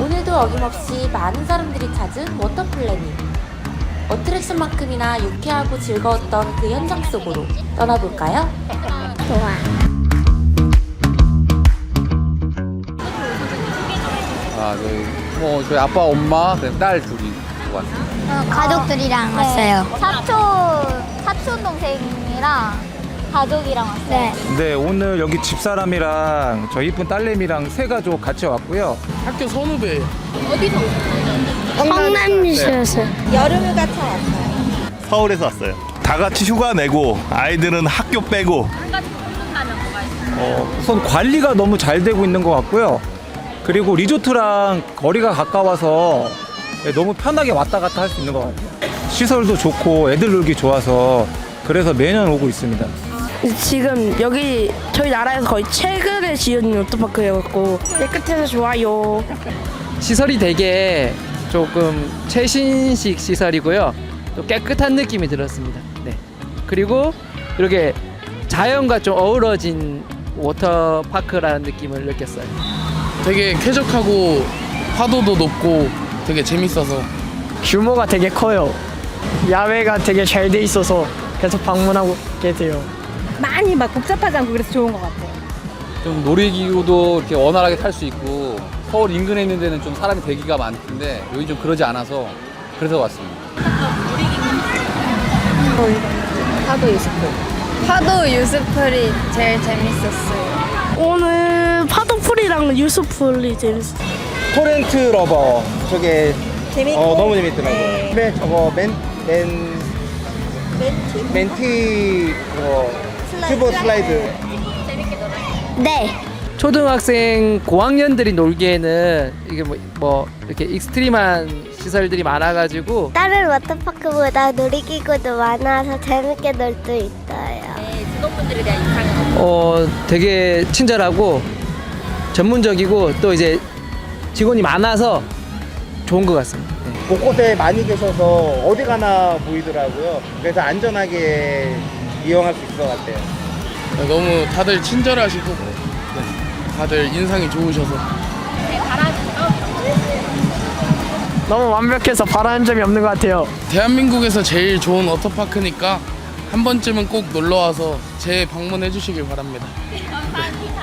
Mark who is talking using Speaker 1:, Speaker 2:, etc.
Speaker 1: 오늘도 어김없이 많은 사람들이 찾은 워터 플래닝. 어트랙션만큼이나 유쾌하고 즐거웠던 그 현장 속으로 떠나볼까요?
Speaker 2: 좋아.
Speaker 3: 아, 저희 뭐 저희 아빠, 엄마, 그다음에 딸 둘이 왔어요.
Speaker 2: 어, 가족들이랑 왔어요.
Speaker 4: 사촌 사촌 동생이랑 가족이랑 왔어요.
Speaker 2: 네.
Speaker 5: 네, 오늘 여기 집사람이랑 저희 이쁜 딸내미랑 세 가족 같이 왔고요.
Speaker 6: 학교 선후배
Speaker 2: 성남시였어요.
Speaker 7: 서울에서 왔어요. 다 같이 휴가 내고 아이들은 학교 빼고
Speaker 5: 어, 우선 관리가 너무 잘 되고 있는 것 같고요. 그리고 리조트랑 거리가 가까워서 네, 너무 편하게 왔다 갔다 할 수 있는 것 같아요. 시설도 좋고 애들 놀기 좋아서 그래서 매년 오고 있습니다.
Speaker 8: 지금 여기 저희 나라에서 거의 최근에 지은 워터파크여갖고 깨끗해서 좋아요.
Speaker 9: 시설이 되게 조금 최신식 시설이고요. 또 깨끗한 느낌이 들었습니다. 네. 그리고 이렇게 자연과 좀 어우러진 워터파크라는 느낌을 느꼈어요.
Speaker 6: 되게 쾌적하고 파도도 높고 되게 재밌어서
Speaker 10: 규모가 되게 커요. 야외가 되게 잘 돼 있어서 계속 방문하게 돼요.
Speaker 8: 많이 막 복잡하지 않고 그래서 좋은 것 같아요.
Speaker 3: 좀 놀이기구도 이렇게 원활하게 탈 수 있고 서울 인근에 있는 데는 좀 사람이 대기가 많던데 여기 좀 그러지 않아서 그래서 왔습니다.
Speaker 4: 파도 유스풀이 제일 재밌었어요.
Speaker 8: 오늘 파도풀이랑 유스풀이 재밌어요.
Speaker 10: 토렌트 러버 저게 어, 너무 재밌더라고요. 네. 저거 맨 맨 멘티 멘티 그거 튜브 슬라이드.
Speaker 2: 네.
Speaker 9: 초등학생 고학년들이 놀기에는 이게 뭐, 뭐 이렇게 익스트림한 시설들이 많아가지고
Speaker 2: 다른 워터파크보다 놀이기구도 많아서 재밌게 놀 수 있어요.
Speaker 9: 어 되게 친절하고 전문적이고 또 이제 직원이 많아서 좋은 것 같습니다. 네.
Speaker 10: 곳곳에 많이 계셔서 어디 가나 보이더라고요. 그래서 안전하게 이용할 수 있을 것 같아요.
Speaker 6: 너무 다들 친절하시고 네, 다들 인상이 좋으셔서
Speaker 10: 너무 완벽해서 바라는 점이 없는 것 같아요.
Speaker 6: 대한민국에서 제일 좋은 워터파크니까 한 번쯤은 꼭 놀러 와서 재방문해 주시길 바랍니다.
Speaker 4: 감사합니다.